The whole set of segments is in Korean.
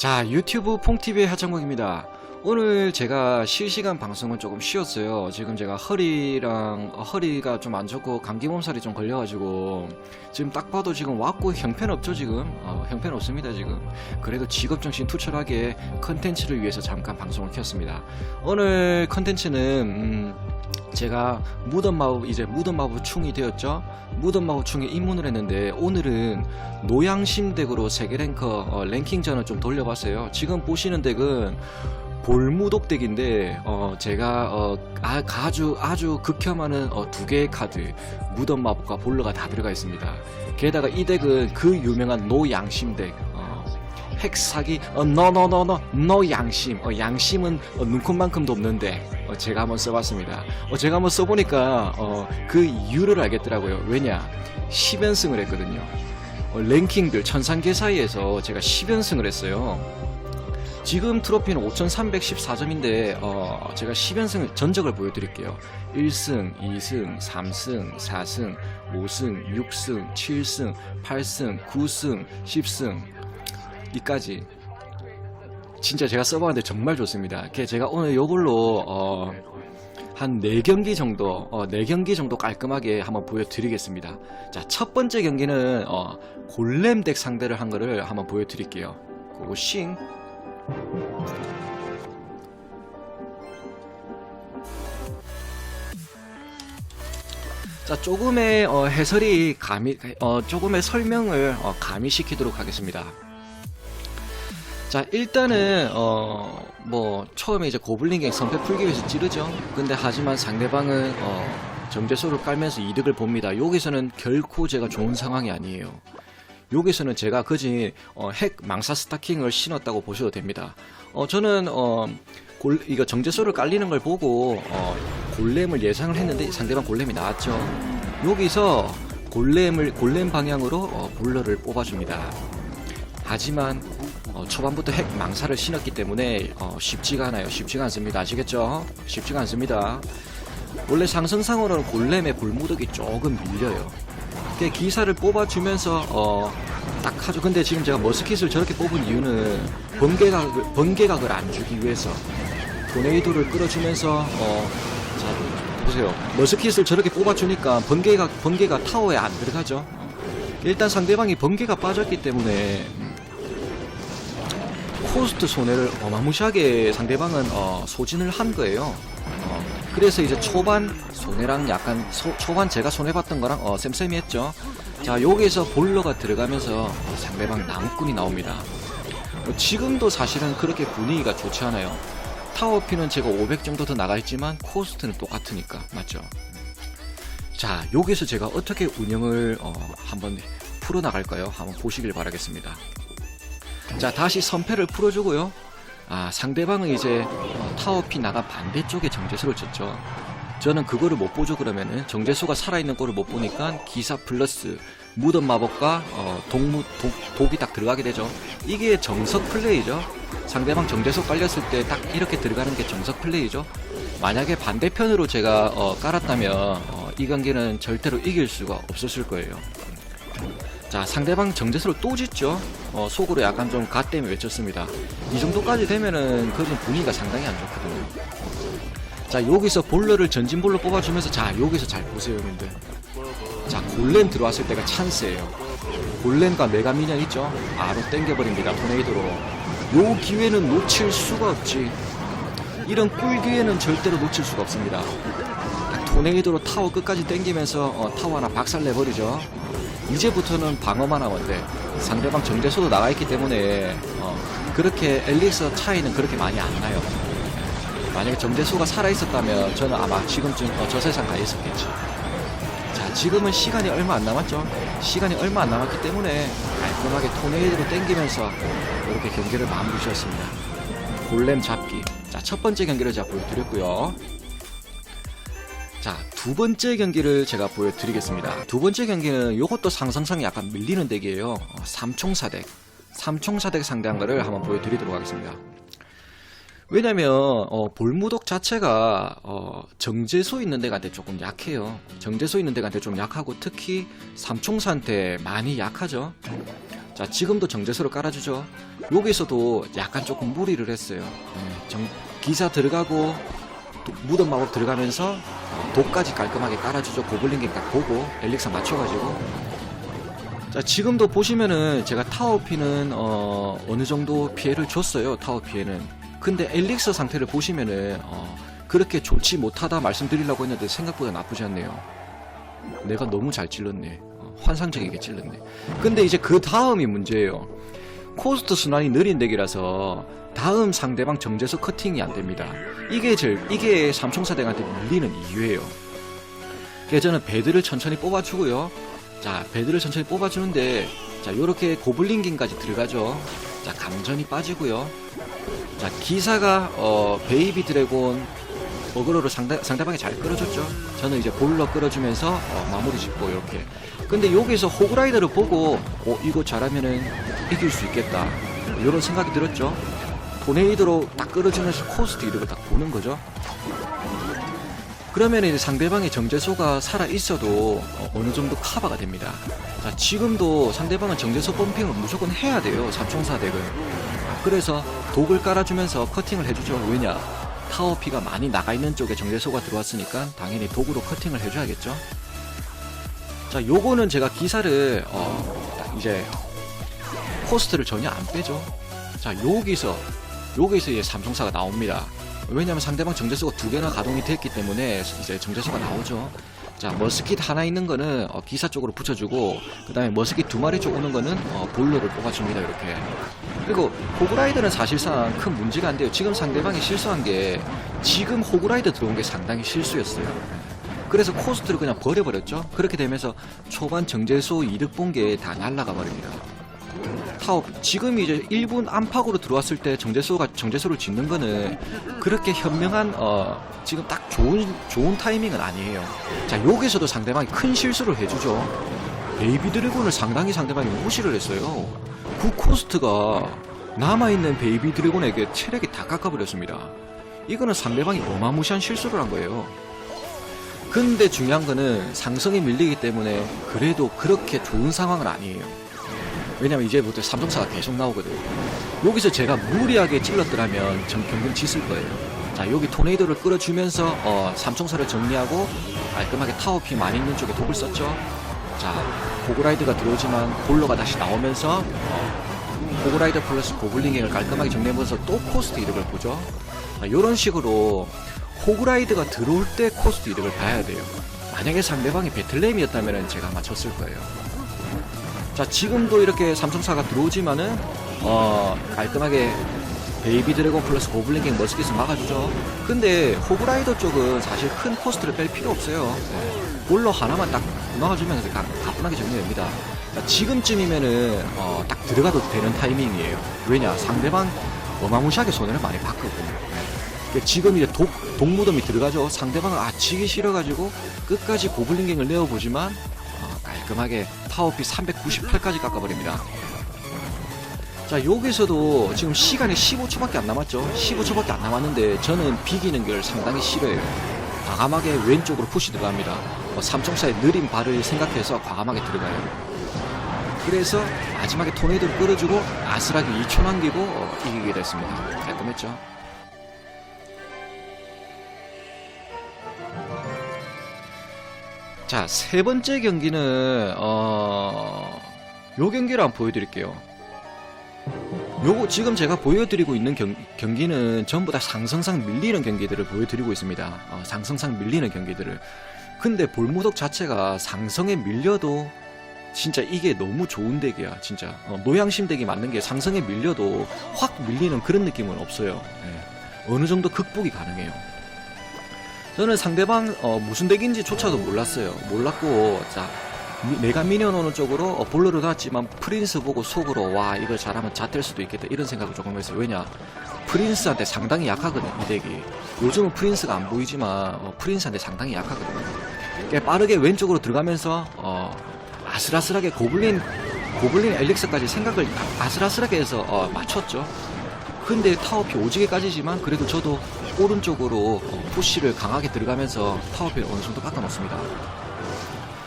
자 유튜브 퐁TV의 하정국입니다 오늘 제가 실시간 방송은 조금 쉬었어요 지금 제가 허리랑 어, 허리가 좀 안 좋고 감기 몸살이 좀 걸려가지고 지금 딱 봐도 지금 왔고 형편없죠 지금 어, 형편없습니다 지금 그래도 직업정신 투철하게 컨텐츠를 위해서 잠깐 방송을 켰습니다 오늘 컨텐츠는 음, 제가 무덤 마법 이제 무덤 마법 충이 되었죠. 무덤 마법 충에 입문을 했는데 오늘은 노양심 덱으로 세계 랭커 어, 랭킹전을 좀 돌려봤어요. 지금 보시는 덱은 볼무독 덱인데 어, 제가 어, 아, 아주 아주 극혐하는 어, 두 개의 카드 무덤 마법과 볼러가 다 들어가 있습니다. 게다가 이 덱은 그 유명한 노양심 덱. 어, 핵 사기 어 너너너너 너 양심 어 양심은 어, 눈곱만큼도 없는데 어, 제가 한번 써봤습니다 어 제가 한번 써보니까 어 그 이유를 알겠더라고요 왜냐 10연승을 했거든요 어, 랭킹들 천상계 사이에서 제가 10연승을 했어요 지금 트로피는 5314점인데 어 제가 10연승 전적을 보여드릴게요 1승 2승 3승 4승 5승 6승 7승 8승 9승 10승 이까지 진짜 제가 써봤는데 정말 좋습니다. 제가 오늘 요걸로 어, 한 4경기 정도 어, 4경기 정도 깔끔하게 한번 보여드리겠습니다. 자, 첫 번째 경기는 어, 골렘 덱 상대를 한 거를 한번 보여드릴게요. 고싱 자, 조금의 어, 해설이 가미, 어, 조금의 설명을 어, 가미시키도록 하겠습니다. 자 일단은 어 뭐 처음에 이제 고블린갱 선패 풀기 위해서 찌르죠. 근데 하지만 상대방은 어 정제소를 깔면서 이득을 봅니다. 여기서는 결코 제가 좋은 상황이 아니에요. 여기서는 제가 그지 어, 핵 망사 스타킹을 신었다고 보셔도 됩니다. 어 저는 어 골, 이거 정제소를 깔리는 걸 보고 어 골렘을 예상을 했는데 상대방 골렘이 나왔죠 여기서 골렘을 골렘 방향으로 어, 볼러를 뽑아줍니다 하지만 어, 초반부터 핵 망사를 신었기 때문에 어, 쉽지가 않아요. 쉽지가 않습니다. 아시겠죠? 쉽지가 않습니다. 원래 상승상으로는 골렘의 골무덕이 조금 밀려요. 그 기사를 뽑아주면서 어, 딱 하죠. 근데 지금 제가 머스킷을 저렇게 뽑은 이유는 번개각을, 번개각을 안 주기 위해서 도네이도를 끌어주면서 어, 자 보세요. 머스킷을 저렇게 뽑아주니까 번개각 번개가 타워에 안 들어가죠. 일단 상대방이 번개가 빠졌기 때문에 코스트 손해를 어마무시하게 상대방은 어, 소진을 한 거예요. 어, 그래서 이제 초반 손해랑 약간 소- 초반 제가 손해봤던 거랑 어, 쌤쌤이 했죠. 자 여기서 볼러가 들어가면서 어, 상대방 나무꾼이 나옵니다. 어, 지금도 사실은 그렇게 분위기가 좋지 않아요. 타워피는 제가 500 정도 더 나가 있지만 코스트는 똑같으니까 맞죠? 자 여기서 제가 어떻게 운영을 어, 한번 풀어 나갈까요? 한번 보시길 바라겠습니다. 자 다시 선패를 풀어주고요 아 상대방은 이제 어, 타워피 나가 반대쪽에 정제수를 쳤죠 저는 그거를 못 보죠 그러면은 정제수가 살아있는 꼴을 못 보니까 기사 플러스 무덤 마법과 어, 독무 독, 독이 딱 들어가게 되죠 이게 정석 플레이죠 상대방 정제수 깔렸을 때 딱 이렇게 들어가는 게 정석 플레이죠. 만약에 반대편으로 제가 어, 깔았다면 어, 이 경기는 절대로 이길 수가 없었을 거예요. 자 상대방 정제수를 또 짓죠. 어, 속으로 약간 좀 갓댐이 외쳤습니다. 이 정도까지 되면은 그런 분위기가 상당히 안 좋거든요. 자 여기서 볼러를 전진 볼러 뽑아주면서 자 여기서 잘 보세요 여러분들. 자 골렘 들어왔을 때가 찬스예요. 골렘과 메가미니언 있죠? 바로 땡겨버립니다 토네이도로 요 기회는 놓칠 수가 없지 이런 꿀 기회는 절대로 놓칠 수가 없습니다 토네이도로 타워 끝까지 땡기면서 어, 타워 하나 박살내버리죠 이제부터는 방어만 하면 돼. 상대방 정제수도 나가 있기 때문에 어, 그렇게 엘릭서 차이는 그렇게 많이 안 나요. 만약에 정제수가 살아 있었다면 저는 아마 지금쯤 어, 저 세상 가 있었겠지. 자, 지금은 시간이 얼마 안 남았죠. 시간이 얼마 안 남았기 때문에 깔끔하게 토네이도로 땡기면서 이렇게 경기를 마무리 지었습니다. 골렘 잡기. 자, 첫 번째 경기를 제가 보여드렸고요. 자, 두 번째 경기를 제가 보여드리겠습니다. 두 번째 경기는 이것도 상상상이 약간 밀리는 덱이에요. 어, 삼총사덱. 삼총사덱 상대한 거를 한번 보여드리도록 하겠습니다. 왜냐면, 어, 볼무독 자체가, 어, 정제소 있는 덱한테 조금 약해요. 정제소 있는 덱한테 좀 약하고 특히 삼총사한테 많이 약하죠. 자 지금도 정제소를 깔아주죠. 여기서도 약간 조금 무리를 했어요. 예, 정- 기사 들어가고 도- 무덤 마법 들어가면서 어, 독까지 깔끔하게 깔아주죠. 고블린갱 딱 보고 엘릭서 맞춰가지고. 자 지금도 보시면은 제가 타워 피는 어, 어느 정도 피해를 줬어요 타워 피해는. 근데 엘릭서 상태를 보시면은 어, 그렇게 좋지 못하다 말씀드리려고 했는데 생각보다 나쁘지 않네요. 내가 너무 잘 찔렀네. 어, 환상적이게 찔렀네 근데 이제 그 다음이 문제예요 코스트 순환이 느린 덱이라서 다음 상대방 정제소 커팅이 안 됩니다 이게 제일 이게 삼총사덱한테 밀리는 이유예요 그래서 저는 배드를 천천히 뽑아주고요 자, 배드를 천천히 뽑아주는데, 자, 요렇게 고블린긴까지 들어가죠. 자, 감전이 빠지고요. 자, 기사가, 어, 베이비 드래곤, 어그로를 상대, 상대방이 잘 끌어줬죠. 저는 이제 볼러 끌어주면서, 어, 마무리 짓고, 이렇게. 근데 여기서 호그라이더를 보고, 어, 이거 잘하면은 이길 수 있겠다. 이런 생각이 들었죠. 토네이도로 딱 끌어주면서 코스트 이력을 딱 보는 거죠. 그러면 이제 상대방의 정제소가 살아 있어도 어, 어느 정도 커버가 됩니다. 자, 지금도 상대방은 정제소 펌핑을 무조건 해야 돼요. 삼총사 덱은. 그래서 독을 깔아주면서 커팅을 해주죠. 왜냐? 타워피가 많이 나가 있는 쪽에 정제소가 들어왔으니까 당연히 독으로 커팅을 해줘야겠죠. 자, 요거는 제가 기사를 어, 딱 이제 코스트를 전혀 안 빼죠. 자, 여기서 여기서 이제 삼총사가 나옵니다. 왜냐면 상대방 정제수가 두 개나 가동이 됐기 때문에 이제 정제수가 나오죠. 자, 머스킷 하나 있는 거는 어, 기사 쪽으로 붙여주고, 그 다음에 머스킷 두 마리 쪽 오는 거는 어, 볼로를 뽑아줍니다, 이렇게. 그리고 호그라이더는 사실상 큰 문제가 안 돼요. 지금 상대방이 실수한 게, 지금 호그라이더 들어온 게 상당히 실수였어요. 그래서 코스트를 그냥 버려버렸죠. 그렇게 되면서 초반 정제소 이득 본 게 다 날라가 버립니다. 타워 지금 이제 1분 안팎으로 들어왔을 때 정제소가 정제소를 짓는 거는 그렇게 현명한 어 지금 딱 좋은 좋은 타이밍은 아니에요. 자 여기서도 상대방이 큰 실수를 해주죠. 베이비 드래곤을 상당히 상대방이 무시를 했어요. 그 코스트가 남아 있는 베이비 드래곤에게 체력이 다 깎아버렸습니다. 이거는 상대방이 어마무시한 실수를 한 거예요. 근데 중요한 거는 상성이 밀리기 때문에 그래도 그렇게 좋은 상황은 아니에요. 왜냐면 이제부터 삼성사가 계속 나오거든. 여기서 제가 무리하게 찔렀더라면 전 경기를 짓을 거예요. 자, 여기 토네이도를 끌어주면서 어, 삼총사를 정리하고 깔끔하게 타워피 많이 있는 쪽에 독을 썼죠. 자, 고그라이드가 들어오지만 볼러가 다시 나오면서 어, 고그라이더 플러스 고블링행을 깔끔하게 정리하면서 또 코스트 이득을 보죠. 자, 이런 식으로 호그라이드가 들어올 때 코스트 이득을 봐야 돼요. 만약에 상대방이 배틀램이었다면 제가 맞췄을 거예요. 자 지금도 이렇게 삼성사가 들어오지만은 어 깔끔하게 베이비 드래곤 플러스 고블린갱 머스킷을 막아주죠 근데 호그라이더 쪽은 사실 큰 코스트를 뺄 필요 없어요 네. 볼러 하나만 딱 막아주면 가, 가뿐하게 정리됩니다 자, 지금쯤이면은 어, 딱 들어가도 되는 타이밍이에요 왜냐 상대방 어마무시하게 손해를 많이 봤거든요 네. 지금 이제 독, 독무덤이 들어가죠 상대방은 아 지기 싫어가지고 끝까지 고블린갱을 내어보지만 어, 깔끔하게 타워피 398까지 깎아버립니다. 자, 여기서도 지금 시간이 15초밖에 안 남았죠. 15초밖에 안 남았는데 저는 비기는 걸 상당히 싫어해요. 과감하게 왼쪽으로 푸시 들어갑니다. 어, 삼총사의 느린 발을 생각해서 과감하게 들어가요. 그래서 마지막에 토네이도를 끌어주고 아슬하게 2초 남기고 어, 이기게 됐습니다. 깔끔했죠. 자, 세 번째 경기는, 어, 요 경기를 한번 보여드릴게요. 요거, 지금 제가 보여드리고 있는 경, 경기는 전부 다 상승상 밀리는 경기들을 보여드리고 있습니다. 어, 상승상 밀리는 경기들을. 근데 볼무덕 자체가 상성에 밀려도 진짜 이게 너무 좋은 덱이야, 진짜. 어, 노양심 덱이 맞는 게 상성에 밀려도 확 밀리는 그런 느낌은 없어요. 예. 어느 정도 극복이 가능해요. 저는 상대방 어, 무슨 덱인지 조차도 몰랐어요. 몰랐고 자 미- 내가 미니언 오는 쪽으로 어, 볼러를 놨지만 프린스 보고 속으로 와 이거 잘하면 잣될 수도 있겠다 이런 생각을 조금 했어요. 왜냐 프린스한테 상당히 약하거든 이 덱이. 요즘은 프린스가 안 보이지만 어, 프린스한테 상당히 약하거든요. 빠르게 왼쪽으로 들어가면서 어, 아슬아슬하게 고블린 고블린 엘릭스까지 생각을 아- 아슬아슬하게 해서 어, 맞췄죠. 근데 타워피 오지게 까지지만 그래도 저도 오른쪽으로 어, 푸시를 강하게 들어가면서 타워피를 어느 정도 깎아놓습니다.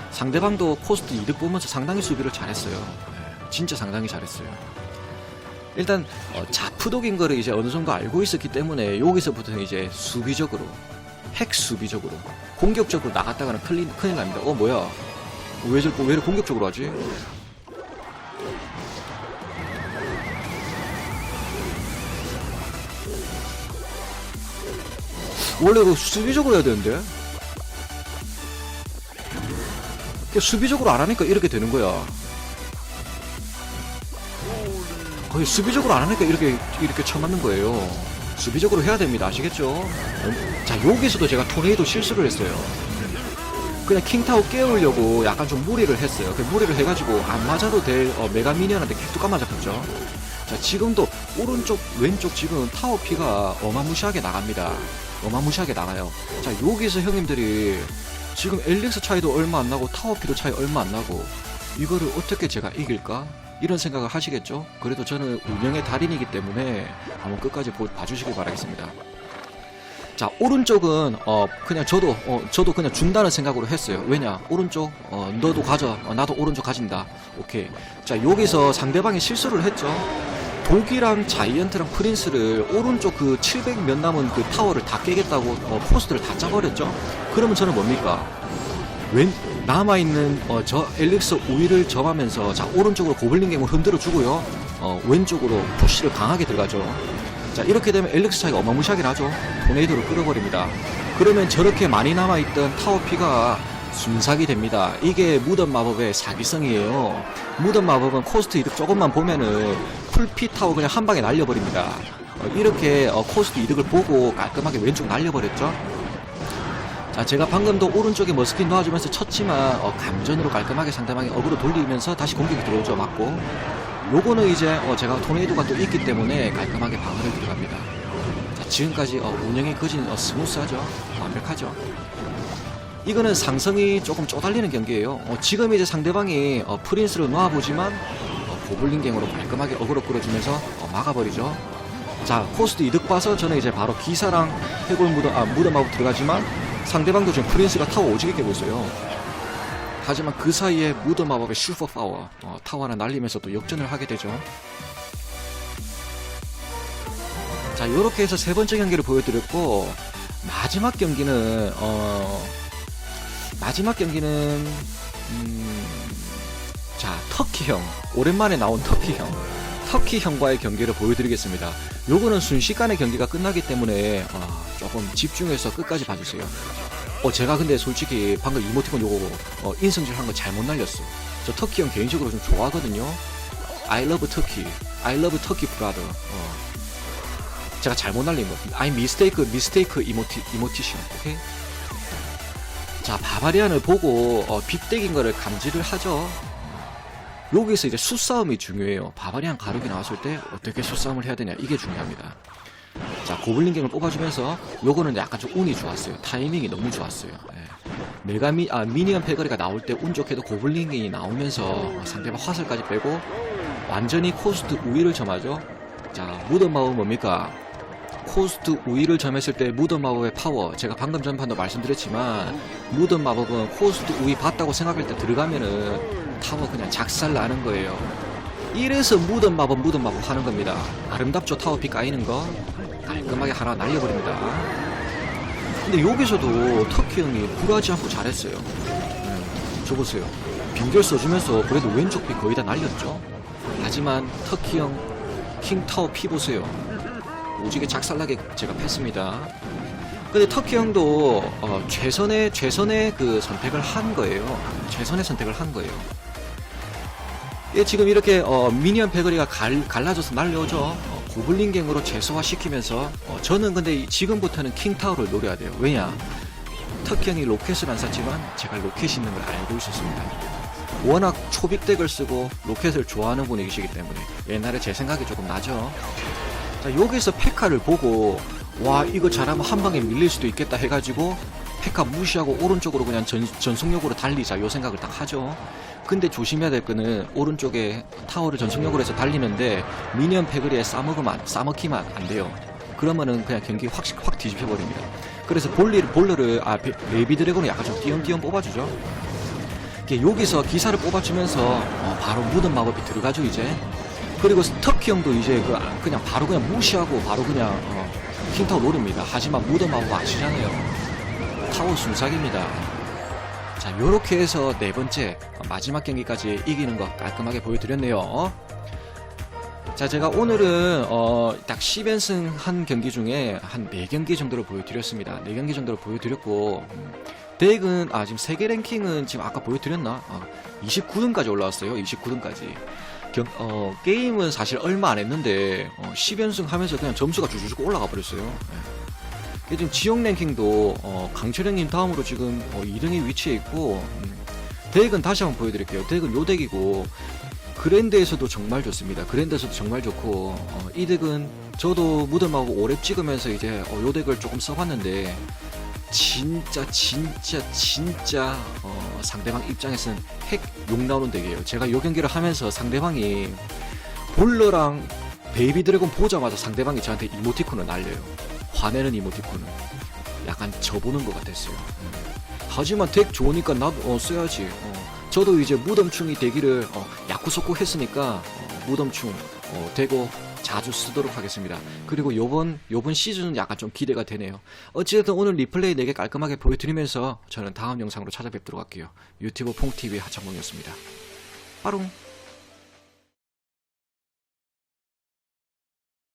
상대방도 코스트 이득 보면서 상당히 수비를 잘했어요. 네, 진짜 상당히 잘했어요. 일단 어, 자푸독인 거를 이제 어느 정도 알고 있었기 때문에 여기서부터 이제 수비적으로 핵 수비적으로 공격적으로 나갔다가는 큰일, 큰일 납니다. 어 뭐야? 왜 저왜 이렇게 공격적으로 하지? 원래 그 수비적으로 해야 되는데 그 수비적으로 안 하니까 이렇게 되는 거야. 거의 수비적으로 안 하니까 이렇게 이렇게 쳐맞는 거예요. 수비적으로 해야 됩니다. 아시겠죠? 자 여기서도 제가 토네이도 실수를 했어요. 그냥 킹타워 깨우려고 약간 좀 무리를 했어요. 그 무리를 해가지고 안 맞아도 될 어, 메가 미니언한테 뚝 맞았겠죠. 자 지금도 오른쪽 왼쪽 지금 타워 피가 어마무시하게 나갑니다. 어마무시하게 나가요. 자 여기서 형님들이 지금 엘릭스 차이도 얼마 안 나고 타워 피도 차이 얼마 안 나고 이거를 어떻게 제가 이길까? 이런 생각을 하시겠죠? 그래도 저는 운영의 달인이기 때문에 한번 끝까지 보- 봐주시길 바라겠습니다. 자 오른쪽은 어 그냥 저도 어 저도 그냥 준다는 생각으로 했어요. 왜냐 오른쪽 어 너도 가져 어, 나도 오른쪽 가진다. 오케이. 자 여기서 상대방이 실수를 했죠. 독이랑 자이언트랑 프린스를 오른쪽 그 700 몇 남은 그 타워를 다 깨겠다고 어, 포스트를 다 짜버렸죠. 그러면 저는 뭡니까? 왼 남아있는 어, 저 엘릭스 우위를 점하면서 자 오른쪽으로 고블린 갱을 흔들어 주고요. 어, 왼쪽으로 푸시를 강하게 들어가죠. 자 이렇게 되면 엘릭스 차이가 어마무시하게 나죠. 토네이도를 끌어버립니다. 그러면 저렇게 많이 남아있던 타워 피가 순삭이 됩니다. 이게 무덤 마법의 사기성이에요. 무덤 마법은 코스트 이득 조금만 보면은 타워 그냥 한 방에 날려버립니다. 어, 이렇게 어, 코스트 이득을 보고 깔끔하게 왼쪽 날려버렸죠. 자, 제가 방금도 오른쪽에 머스킨 놓아주면서 쳤지만 어, 감전으로 깔끔하게 상대방이 어그로 돌리면서 다시 공격이 들어오죠. 맞고. 요거는 이제 어, 제가 토네이도가 또 있기 때문에 깔끔하게 방어를 들어갑니다. 자, 지금까지 어, 운영이 거진 어, 스무스하죠. 완벽하죠. 이거는 상성이 조금 쪼달리는 경기예요. 어, 지금 이제 상대방이 어, 프린스를 놓아보지만 어, 고블린 갱으로 깔끔하게 어그로 끌어주면서 어, 막아버리죠. 자 코스트 이득 봐서 저는 이제 바로 기사랑 해골 무덤 아 무덤하고 들어가지만 상대방도 지금 프린스가 타워 오지게 깨고 있어요. 하지만 그 사이에 무덤 마법의 슈퍼 파워 어, 타워 하나 날리면서 또 역전을 하게 되죠. 자 이렇게 해서 세 번째 경기를 보여드렸고 마지막 경기는 어 마지막 경기는 음, 자 터키형 오랜만에 나온 터키형 터키형과의 경기를 보여드리겠습니다. 요거는 순식간에 경기가 끝나기 때문에 어, 조금 집중해서 끝까지 봐주세요. 어 제가 근데 솔직히 방금 이모티콘 요거 어, 인성질 한 거 잘못 날렸어. 저 터키형 개인적으로 좀 좋아하거든요. I love 터키. I love 브라더. 어. 제가 잘못 날린 거. I mistake mistake 이모티 이모티션. 오케이. 자 바바리안을 보고 어, 빗대긴 거를 감지를 하죠. 여기서 이제 수싸움이 중요해요. 바바리안 가룩이 나왔을 때 어떻게 수싸움을 해야 되냐 이게 중요합니다. 자 고블린 갱을 뽑아주면서 요거는 약간 좀 운이 좋았어요. 타이밍이 너무 좋았어요. 예. 메가미 아 미니언 패거리가 나올 때 운 좋게도 고블린 갱이 나오면서 어, 상대방 화살까지 빼고 완전히 코스트 우위를 점하죠. 자 무덤 마법 뭡니까? 코스트 우위를 점했을 때 무덤 마법의 파워 제가 방금 전판도 말씀드렸지만 무덤 마법은 코스트 우위 봤다고 생각할 때 들어가면은 타워 그냥 작살 나는 거예요. 이래서 무덤 마법 무덤 마법 하는 겁니다. 아름답죠 타워 피 까이는 거? 깔끔하게 하나 날려버립니다. 근데 여기서도 터키 형이 굴하지 않고 잘했어요. 네, 저 보세요. 빙결 써주면서 그래도 왼쪽 피 거의 다 날렸죠? 하지만 터키 형 킹타워 피 보세요. 오지게 작살나게 제가 팼습니다. 근데 터키 형도 어, 최선의 최선의 그 선택을 한 거예요. 최선의 선택을 한 거예요. 예, 지금 이렇게 어, 미니언 패거리가 갈, 갈라져서 날려오죠. 어, 고블린 갱으로 최소화시키면서 어, 저는 근데 이- 지금부터는 킹타워를 노려야 돼요. 왜냐? 터키 형이 로켓을 안 쐈지만 제가 로켓이 있는 걸 알고 있었습니다. 워낙 초빅덱을 쓰고 로켓을 좋아하는 분이시기 때문에 옛날에 제 생각이 조금 나죠. 자, 여기서 페카를 보고 와 이거 잘하면 한 방에 밀릴 수도 있겠다 해가지고 페카 무시하고 오른쪽으로 그냥 전, 전속력으로 달리자 요 생각을 딱 하죠. 근데 조심해야 될 거는 오른쪽에 타워를 전속력으로 해서 달리는데 미니언 패거리에 싸먹으면 안- 싸먹히면 안 돼요. 그러면은 그냥 경기 확, 확 뒤집혀 버립니다. 그래서 볼리를 볼러를 아 베- 베이비 드래곤을 약간 좀 띄엄띄엄 뽑아주죠. 여기서 기사를 뽑아주면서 어, 바로 무덤 마법이 들어가죠 이제 그리고 터키 형도 이제 그 그냥 바로 그냥 무시하고 바로 그냥 어, 킹타워 노립니다 하지만 무덤 마법 아시잖아요 타워 순삭입니다 자 요렇게 해서 네 번째 어, 마지막 경기까지 이기는 거 깔끔하게 보여드렸네요 자 제가 오늘은 어, 딱 10연승 한 경기 중에 한 4경기 정도를 보여드렸습니다 4경기 정도를 보여드렸고 음, 덱은 아 지금 세계 랭킹은 지금 아까 보여드렸나? 어, 29등까지 올라왔어요. 29등까지. 경, 어, 게임은 사실 얼마 안 했는데 어, 10연승 하면서 그냥 점수가 쭉쭉 올라가 버렸어요. 예. 지금 지역 랭킹도 어, 강철형님 다음으로 지금 어, 2등에 위치해 있고 음, 덱은 다시 한번 보여드릴게요. 덱은 요 덱이고 그랜드에서도 정말 좋습니다. 그랜드에서도 정말 좋고 어, 이 덱은 저도 무덤하고 오랩 찍으면서 이제 어, 요 덱을 조금 써봤는데 진짜 진짜 진짜 어, 상대방 입장에서는 핵욕 나오는 덱이에요. 제가 요 경기를 하면서 상대방이 볼러랑 베이비 드래곤 보자마자 상대방이 저한테 이모티콘을 날려요. 화내는 이모티콘을. 약간 저보는 것 같았어요. 음. 하지만 덱 좋으니까 나도 어, 써야지. 어. 저도 이제 무덤충이 되기를 어, 야쿠소코 했으니까 어, 무덤충 어, 되고 자주 쓰도록 하겠습니다. 그리고 요번 요번 시즌은 약간 좀 기대가 되네요. 어찌됐든 오늘 리플레이 4개 깔끔하게 보여드리면서 저는 다음 영상으로 찾아뵙도록 할게요. 유튜브 퐁TV 하창봉이었습니다. 빠롱